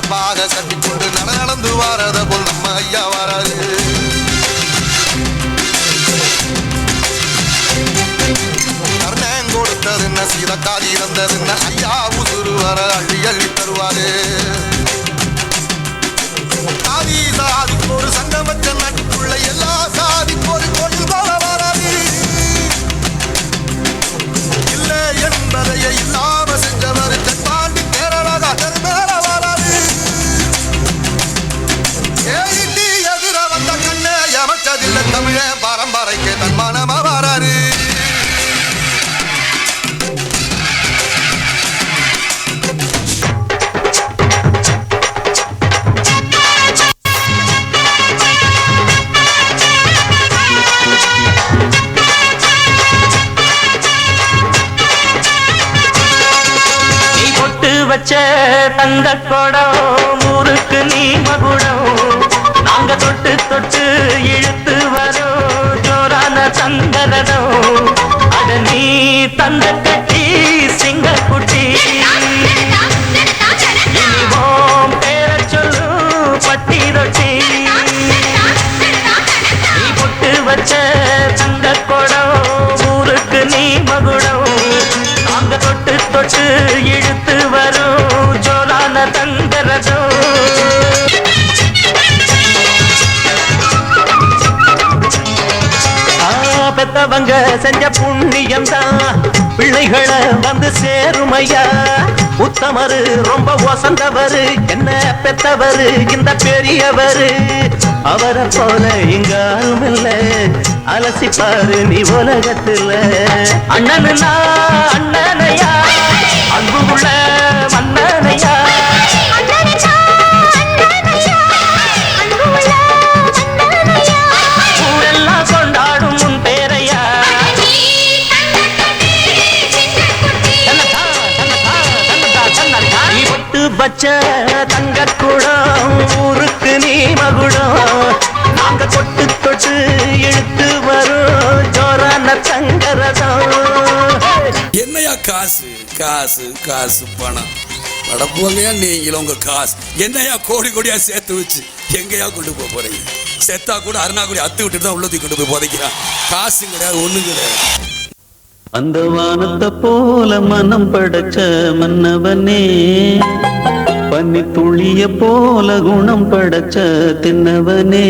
அழகாக கட்டிக்கொண்டு நட நடந்து வாரத போல் நம்ம ஐயா வராது கர்ணன் கொடுத்தது என்ன சீதக்காரி இறந்தது என்ன ஐயா உசுறு வர அள்ளி அள்ளி தருவாரு. சாதி சாதிக்கு ஒரு சங்கம் வச்ச நாட்டுக்குள்ள எல்லா வச்ச தங்க குடம் ஊருக்கு நீ மகுடம் நாங்க தொட்டு தொட்டு இழுத்து வரோம் ஜோரான சந்தரடம் அட நீ தந்த கட்டி சிங்க குட்டி இனிவோம் பேர சொல்லு பட்டி ரொட்டி நீ பொட்டு வச்ச தங்க குடம் ஊருக்கு நீ மகுடம் நாங்க தொட்டு தொட்டு இழுத்து அவங்க செஞ்ச புண்ணியம் தான் பிள்ளைகளை வந்து சேருமையா? உத்தமரு ரொம்ப வசந்தவரு என்ன பெத்தவரு இந்த பெரியவரு? அவரை போல இங்க யாரும் இல்ல அலசிப்பாரு நீ உலகத்துல. அண்ணனுனா அண்ணனையா? பொட்டு பச்ச தங்க குடம் ஊருக்கு நீ மகுடம். நாங்க தொட்டு தொட்டு இழுத்து வரும் ஜோரான தங்கரதம் என்னையா காசு காசு காசு பணம்? படப்போங்கயா நீங்களும் உங்க காசு. என்னையா கோடி கோடியா சேர்த்து வச்சு எங்கேயா கொண்டு போக போறீங்க? செத்தா கூட அருணா கூட அத்து விட்டு தான் உள்ளத்தி கொண்டு போய் புதைக்கிறான். காசு கிடையாது ஒண்ணும் கிடையாது. அந்த வானத்தை போல மனம் படைச்ச மன்னவனே. பன்னி துளிய போல குணம் படைச்ச தின்னவனே.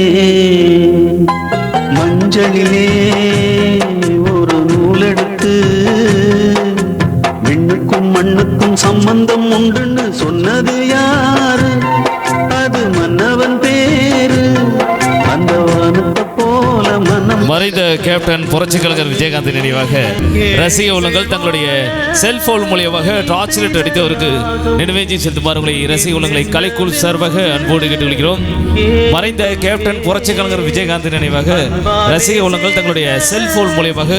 மஞ்சளிலே ஒரு நூலெடுத்து விண்ணுக்கும் மண்ணுக்கும் சம்பந்தம் உண்டுன்னு சொன்னது யார்? மறைந்த கேப்டன் புரட்சி கலைஞர் விஜயகாந்த் நினைவாக ரசிக உள்ளங்கள் தங்களுடைய செல்போன் மூலியமாக டார்ச் லைட் அடித்தவருக்கு நினைவேஞ்சி செலுத்துமாறு உங்களை ரசிக உள்ளங்களை கலைக்குழு சார்பாக அன்போடு கேட்டுக்கொள்கிறோம். மறைந்த கேப்டன் புரட்சி கலைஞர் விஜயகாந்த் நினைவாக ரசிக உள்ளங்கள் தங்களுடைய செல்போன் மூலியமாக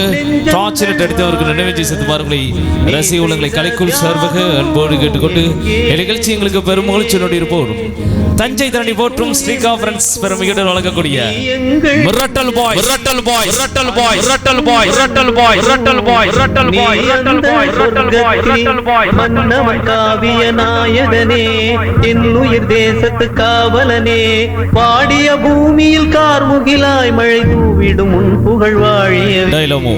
டார்ச் லைட் அடித்தவருக்கு நினைவேஞ்சி செலுத்துமாறு உங்களை ரசிக உள்ளங்களை கலைக்குழு சார்பாக அன்போடு கேட்டுக்கொண்டு நிகழ்ச்சி எங்களுக்கு பெரும் மகிழ்ச்சியோடு இருப்போம். தஞ்சை தரணி போற்றும் ஸ்ரீ கான்ஃபரன்ஸ் பெருமையுடன் வழங்கக்கூடிய மிரட்டல் பாய் மிரட்டல் பாய் மிரட்டல் பாய் மிரட்டல் பாய் மிரட்டல் பாய் மிரட்டல் பாய் மிரட்டல் பாய் மிரட்டல் பாய் மிரட்டல் பாய் மிரட்டல் பாய் மன்னவன் காவிய நாயகனே என் உயிர் தேசத்து காவலனே பாடிய பூமியில் கார்முகிலாய் மழை தூவிடும் உன் புகழ் வாழிய டைலமோ